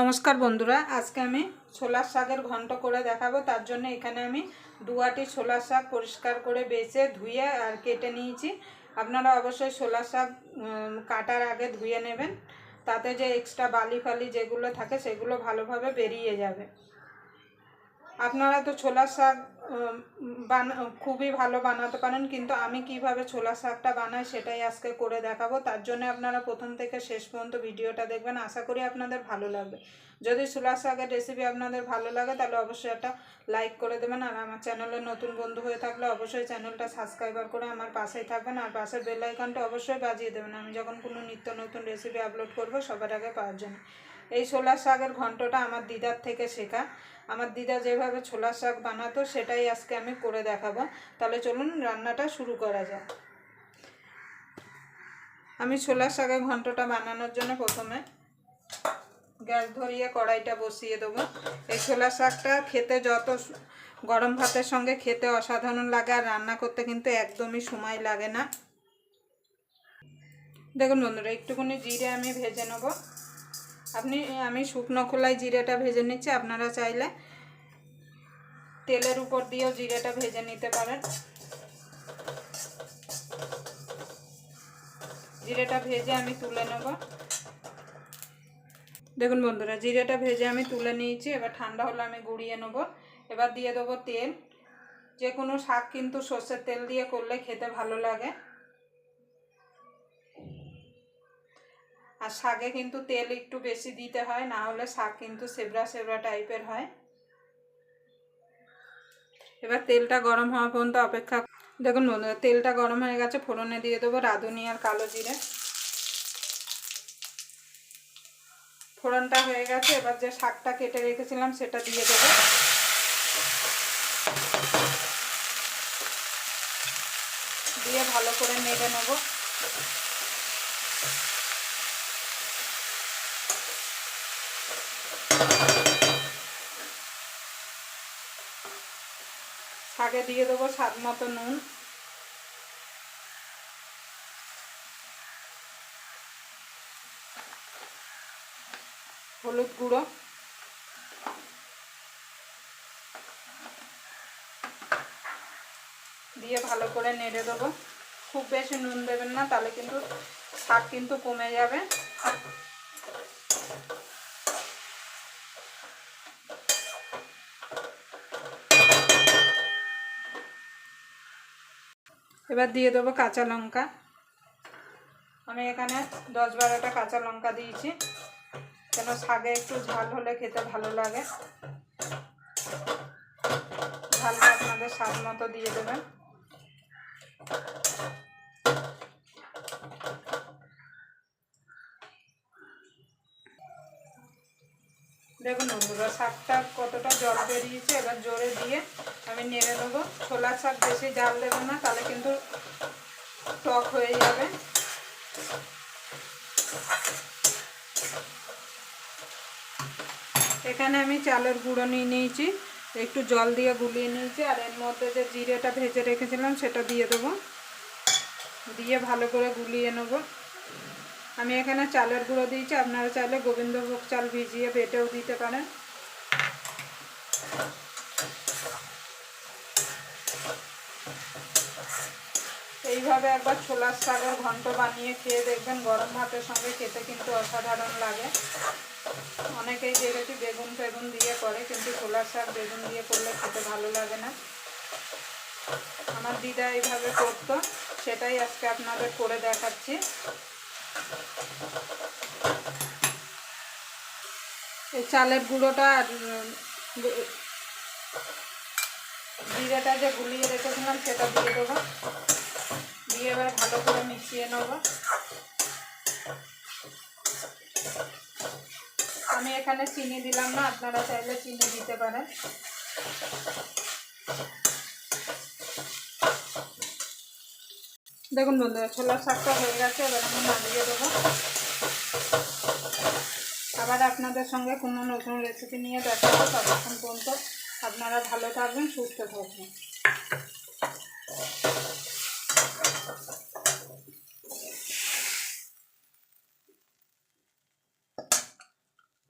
নমস্কার বন্ধুরা, আজকে আমি ছোলার শাকের ঘন্ট করে দেখাবো। তার জন্য এখানে আমি দুয়াটি ছোলার শাক পরিষ্কার করে বেছে, ধুয়ে আর কেটে নিয়েছি। আপনারা অবশ্যই ছোলার শাক কাটার আগে ধুয়ে নেবেন। তাতে যে এক্সট্রা বালি ফালি যেগুলো থাকে, সেগুলো ভালোভাবে বেরিয়ে যাবে। আপনারা তো ছোলার শাক বানা, খুবই ভালো বানাতে পারেন, কিন্তু আমি কীভাবে ছোলার শাকটা বানাই সেটাই আজকে করে দেখাবো। তার জন্য আপনারা প্রথম থেকে শেষ পর্যন্ত ভিডিওটা দেখবেন। আশা করি আপনাদের ভালো লাগবে। যদি ছোলার শাকের রেসিপি আপনাদের ভালো লাগে, তাহলে অবশ্যই একটা লাইক করে দেবেন। আর আমার চ্যানেলে নতুন বন্ধু হয়ে থাকলে অবশ্যই চ্যানেলটা সাবস্ক্রাইবার করে আমার পাশেই থাকবেন। আর পাশের বেল আইকনটা অবশ্যই বাজিয়ে দেবেন। আমি যখন কোনো নিত্য নতুন রেসিপি আপলোড করব সবার আগে পাওয়ার জন্য। এই ছোলার শাকের ঘন্টটা আমার দিদার থেকে শেখা। আমার দিদা যেভাবে ছোলার শাক বানাতো, সেটাই আজকে আমি করে দেখাবো। তাহলে চলুন রান্নাটা শুরু করা যাক। আমি ছোলার শাকের ঘন্টটা বানানোর জন্য প্রথমে গ্যাস ধরিয়ে কড়াইটা বসিয়ে দেবো। এই ছোলার শাকটা খেতে যত গরম ভাতের সঙ্গে খেতে অসাধারণ লাগে, আর রান্না করতে কিন্তু একদমই সময় লাগে না। দেখুন বন্ধুরা, একটুখানি জিরে আমি ভেজে নেব। আপনি, আমি শুকনো খোলায় জিরেটা ভেজে নিচ্ছি। আপনারা চাইলে তেলের উপর দিয়েও জিরেটা ভেজে নিতে পারেন। জিরেটা ভেজে আমি তুলে নেব। দেখুন বন্ধুরা, জিরেটা ভেজে আমি তুলে নিয়েছি। এবার ঠান্ডা হলে আমি গুঁড়িয়ে নেব। এবার দিয়ে দেবো তেল। যে কোনো শাক কিন্তু সর্ষের তেল দিয়ে করলে খেতে ভালো লাগে। আর শাকে কিন্তু তেল একটু বেশি দিতে হয়, না হলে শাক কিন্তু সেবরা সেবরা টাইপের হয়। এবার তেলটা গরম হওয়া পর্যন্ত অপেক্ষা দেখুন বন্ধুরা তেলটা গরম হয়ে গেছে, ফোড়নে দিয়ে দেবো রাঁধুনি আর কালো জিরে। ফোড়নটা হয়ে গেছে, এবার যে শাকটা কেটে রেখেছিলাম সেটা দিয়ে দেবো। দিয়ে ভালো করে নেড়ে নেব। শাকে দিয়ে দেবো স্বাদ মতো নুন। হলুদ গুঁড়ো। দিয়ে ভালো করে নেড়ে দেবো। খুব বেশি নুন দেবেন না, তাহলে কিন্তু শাক কিন্তু কমে যাবে। এবার দিয়ে দেবো কাঁচা লঙ্কা। আমি এখানে দশ বারোটা কাঁচা লঙ্কা দিয়েছি। কেন শাগে একটু ঝাল হলে খেতে ভালো লাগে। ঝালটা আপনাদের স্বাদ মতো দিয়ে দেবেন। দেখুন বন্ধুরা, শাকটা কতটা জল বেরিয়েছে, এবার জোরে দিয়ে আমি নেড়ে নেব ছোলার শাক বেশি জাল দেবো না, তাহলে কিন্তু টক হয়ে যাবে। এখানে আমি চালের গুঁড়ো নিয়ে নিয়েছি, একটু জল দিয়ে গুলিয়ে নিয়েছি, আর এর মধ্যে যে জিরেটা ভেজে রেখেছিলাম সেটা দিয়ে দেবো। দিয়ে ভালো করে গুলিয়ে নেব। আমি এখানে চালের গুঁড়ো দিয়েছি, আপনারা চাইলে গোবিন্দভোগ চাল ভিজিয়ে বেটেও দিতে পারেন। এইভাবে একবার ছোলার শাকের ঘন্ট বানিয়ে খেয়ে দেখবেন, গরম ভাতের সঙ্গে খেতে কিন্তু অসাধারণ লাগে। অনেকেই দেখেছি বেগুন ফেগুন দিয়ে করে, কিন্তু ছোলার শাক বেগুন দিয়ে করলে খেতে ভালো লাগে না। আমার দিদা এইভাবে করতো, সেটাই আজকে আপনাদের করে দেখাচ্ছি। এই চালের গুঁড়োটা আর জিরেটা যে গুলিয়ে রেখেছিলাম সেটা দিয়ে দেবো। দিয়ে এবার ভালো করে মিশিয়ে নেব। আমি এখানে চিনি দিলাম না, আপনারা চাইলে চিনি দিতে পারেন। দেখুন বন্ধুরা, ছোলার শাকটা হয়ে গেছে, এবার আমি নামিয়ে দেবো। আবার আপনাদের সঙ্গে কোনো নতুন রেসিপি নিয়ে দেখা হবে ততক্ষণ পর্যন্ত আপনারা ভালো থাকবেন, সুস্থ থাকবেন।